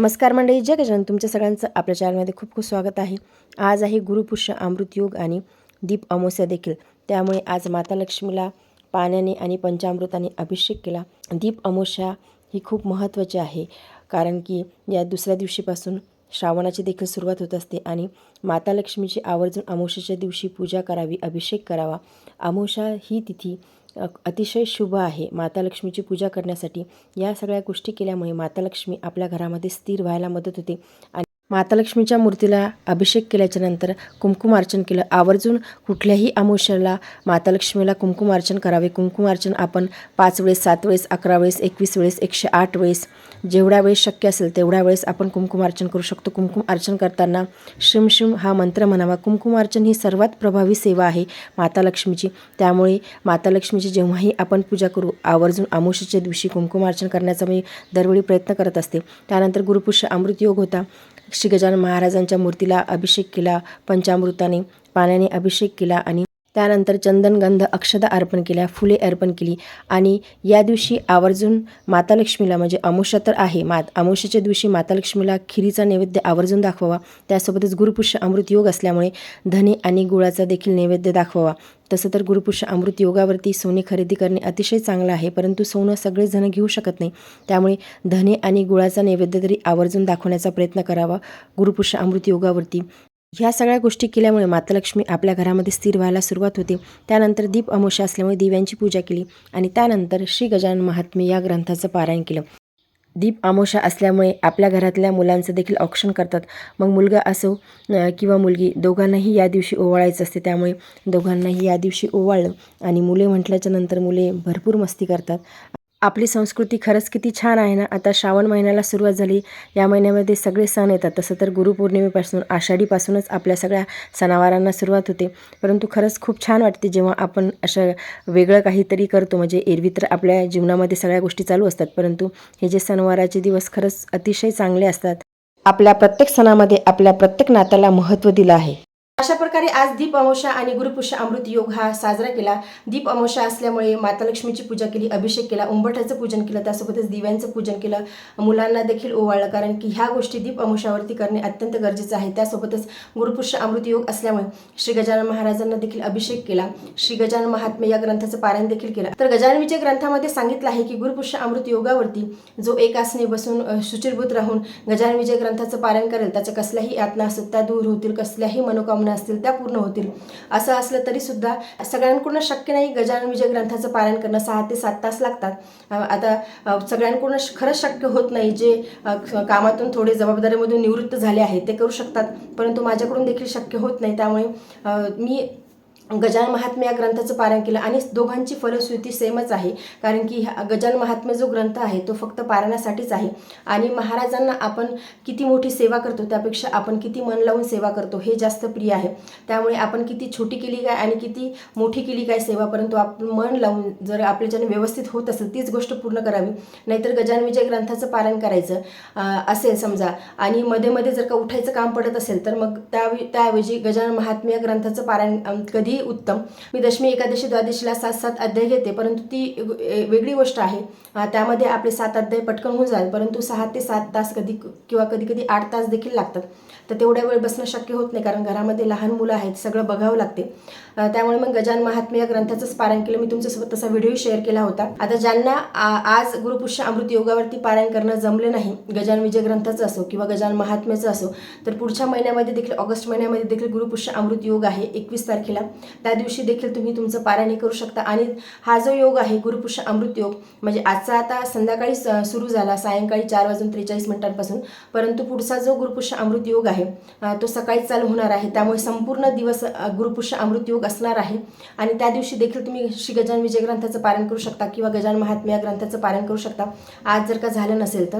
नमस्कार मंडळी जय गजानन. तुमच्या सगळ्यांचं आपल्या चॅनलमध्ये खूप खूप स्वागत आहे. आज आहे गुरुपुष्य अमृत योग आणि दीप अमोस्या देखील. त्यामुळे आज माता लक्ष्मीला पाण्याने आणि पंचामृताने अभिषेक केला. दीप अमावस्या ही खूप महत्त्वाची आहे कारण की या दुसऱ्या दिवशीपासून श्रावणाची देखील सुरुवात होत असते आणि माता लक्ष्मीची आवर्जून अमोशाच्या दिवशी पूजा करावी अभिषेक करावा. अमोशा ही तिथी अतिशय शुभ आहे माता लक्ष्मीची पूजा करण्यासाठी. या सगळ्या गोष्टी केल्यामुळे माता लक्ष्मी आपल्या घरामध्ये स्थिर व्हायला मदत होते आणि माता लक्ष्मीच्या मूर्तीला अभिषेक केल्याच्यानंतर कुंकुमार्चन केलं. आवर्जून कुठल्याही अमावस्याला माता लक्ष्मीला कुंकुमार्चन करावे. कुंकुमार्चन आपण पाच वेळेस सात वेळेस अकरा वेळेस एकवीस वेळेस एकशे आठ वेळेस जेवढ्या वेळेस शक्य असेल तेवढ्या वेळेस आपण कुंकुमार्चन करू शकतो. कुंकुम अर्चन करताना शिम शिम हा मंत्र म्हणावा. कुंकुमार्चन ही सर्वात प्रभावी सेवा आहे माता लक्ष्मीची त्यामुळे माता लक्ष्मीची जेव्हाही आपण पूजा करू आवर्जून अमावस्येच्या दिवशी कुंकुमार्चन करण्याचा मी दरवेळी प्रयत्न करत असते. त्यानंतर गुरुपुष्य अमृत योग होता. श्री गजानन महाराजांच्या मूर्तीला अभिषेक केला पंचामृताने पाण्याने अभिषेक केला आणि त्यानंतर चंदनगंध अक्षदा अर्पण केल्या फुले अर्पण केली आणि या दिवशी आवर्जून माता लक्ष्मीला म्हणजे अमावस्या तर आहे मात अमावस्येच्या दिवशी माता लक्ष्मीला खिरीचा नैवेद्य आवर्जून दाखवावा. त्यासोबतच गुरुपुष्य अमृत योग असल्यामुळे धने आणि गुळाचा देखील नैवेद्य दाखवावा. तसं तर गुरुपुष्य अमृत योगावरती सोने खरेदी करणे अतिशय चांगलं आहे परंतु सोनं सगळेच जण घेऊ शकत नाही. त्यामुळे धने आणि गुळाचा नैवेद्य तरी आवर्जून दाखवण्याचा प्रयत्न करावा. गुरुपुष्य अमृत योगावरती ह्या सगळ्या गोष्टी केल्यामुळे माता लक्ष्मी आपल्या घरामध्ये स्थिर व्हायला सुरुवात होते. त्यानंतर दीप अमोशा असल्यामुळे दिव्यांची पूजा केली आणि त्यानंतर श्री गजानन महात्मे या ग्रंथाचं पारायण केलं. दीप आमोशा असल्यामुळे आपल्या घरातल्या मुलांचं देखील औक्षण करतात. मग मुलगा असो किंवा मुलगी दोघांनाही या दिवशी ओवाळायचं असते. त्यामुळे दोघांनाही या दिवशी ओवाळलं आणि मुले म्हटल्याच्या नंतर मुले भरपूर मस्ती करतात. आपली संस्कृती खरंच किती छान आहे ना? आता श्रावण महिन्याला सुरुवात झाली. या महिन्यामध्ये सगळे सण येतात. तसं तर गुरुपौर्णिमेपासून आषाढीपासूनच आपल्या सगळ्या सणावारांना सुरुवात होते. परंतु खरंच खूप छान वाटते जेव्हा आपण असं वेगळं काहीतरी करतो. म्हणजे एरवी तर आपल्या जीवनामध्ये सगळ्या गोष्टी चालू असतात. परंतु हे जे सणवाराचे दिवस खरंच अतिशय चांगले असतात. आपल्या प्रत्येक सणामध्ये आपल्या प्रत्येक नात्याला महत्त्व दिलं आहे. अशा प्रकारे आज दीप अमावस्या आणि गुरुपुष्य अमृत योग हा साजरा केला. दीप अमावस्या असल्यामुळे माता लक्ष्मीची पूजा केली अभिषेक केला उंबरठ्याचं पूजन केलं त्यासोबतच दिव्यांचं पूजन केलं. मुलांना देखील ओवाळलं कारण की ह्या गोष्टी दीप अमावस्यावरती करणे अत्यंत गरजेचं आहे. त्यासोबतच गुरुपुष्य अमृत योग असल्यामुळे श्री गजानन महाराजांना देखील अभिषेक केला. श्री गजानन महात्मे या ग्रंथाचं पारायण देखील केलं. तर गजानन विजय ग्रंथामध्ये सांगितलं आहे की गुरुपुष्य अमृत योगावरती जो एक आसने बसून शुचिरभूत राहून गजानन विजय ग्रंथाचं पारायण करेल त्याच्या कसल्याही यातना असतात त्या दूर होतील कसल्याही मनोकामना असतील त्या पूर्ण होतील. असं असलं तरी सुद्धा सगळ्यांकडून शक्य नाही गजानन विजय ग्रंथाचं पारायण करणं. सहा ते सात तास लागतात. आता सगळ्यांकडून श- खरंच शक्य होत नाही जे कामातून थोडे जबाबदारीमधून निवृत्त झाले आहेत ते करू शकतात. परंतु माझ्याकडून देखील शक्य होत नाही. त्यामुळे मी गजान महात्म्य या ग्रंथाचं पारायण केलं. आणि दोघांची फलश्रुती सेमच आहे. कारण की ह्या गजान महात्म्य जो ग्रंथ आहे तो फक्त पारायणासाठीच आहे. आणि महाराजांना आपण किती मोठी सेवा करतो त्यापेक्षा आपण किती मन लावून सेवा करतो हे जास्त प्रिय आहे. त्यामुळे आपण किती छोटी केली काय आणि किती मोठी केली काय सेवा परंतु आपण मन लावून जर आपल्याच्याने व्यवस्थित होत असेल तीच गोष्ट पूर्ण करावी. नाहीतर गजान विजय ग्रंथाचं पारायण करायचं असेल समजा. आणि मध्ये मध्ये जर का उठायचं काम पडत असेल तर मग त्या त्याऐवजी गजानन महात्म्य ग्रंथाचं पारायण कधी ही उत्तम. मी दशमी एकादशी द्वादशीला सात सात अध्याय घेते परंतु ती वेगळी गोष्ट आहे. त्यामध्ये आपले सात अध्याय पटकन होऊन जाईल परंतु सहा ते सात तास कधी किंवा कधी कधी आठ तास देखील लागतात. तर तेवढ्या वेळ बसणं शक्य होत नाही कारण घरामध्ये लहान मुलं आहेत सगळं बघावं लागते. त्यामुळे मग गजान महात्मे या ग्रंथाचंच पारायण केलं. मी तुमच्यासोबत तसा व्हिडिओ शेअर केला होता. आता ज्यांना आ- आज गुरुपुष्य अमृत योगावरती पारायण करणं जमले नाही गजान विजय ग्रंथाचं असो किंवा गजान महात्म्याचं असो तर पुढच्या महिन्यामध्ये देखील ऑगस्ट महिन्यामध्ये देखील गुरुपुष्य अमृत योग आहे एकवीस तारखेला. त्या दिवशी देखील तुम्ही तुमचं पारायण करू शकता. आणि हा जो योग आहे गुरुपुष अमृत योग म्हणजे आजचा आता संध्याकाळी स- सुरू झाला सायंकाळी चार वाजून त्रेचाळीस मिनिटांपासून. परंतु पुढचा जो गुरुपुष अमृत योग आहे तो सकाळी चालू होणार आहे. त्यामुळे संपूर्ण दिवस गुरुपुष गुरुपुष्य अमृत योग असणार आहे. आणि त्या दिवशी देखील तुम्ही श्री गजान विजय ग्रंथाचं पारण करू शकता किंवा गजान महात्म्या या ग्रंथाचं पारण करू शकता. आज जर का झालं नसेल तर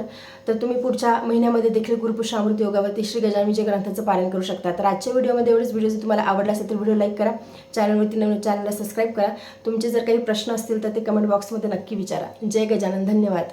तर तुम्ही पुढच्या महिन्यामध्ये देखील गुरुपुष अमृत योगावरती श्री गजान विजय ग्रंथाचं पालन करू शकता. तर आजच्या व्हिडिओमध्ये एवढेच. व्हिडिओ जर तुम्हाला आवडला असेल तर व्हिडिओ लाईक करा. चॅनलवरती नवीन चॅनलला सबस्क्राईब करा. तुमचे जर काही प्रश्न असतील तर ते कमेंट बॉक्समध्ये नक्की विचारा. जय गजानन. धन्यवाद.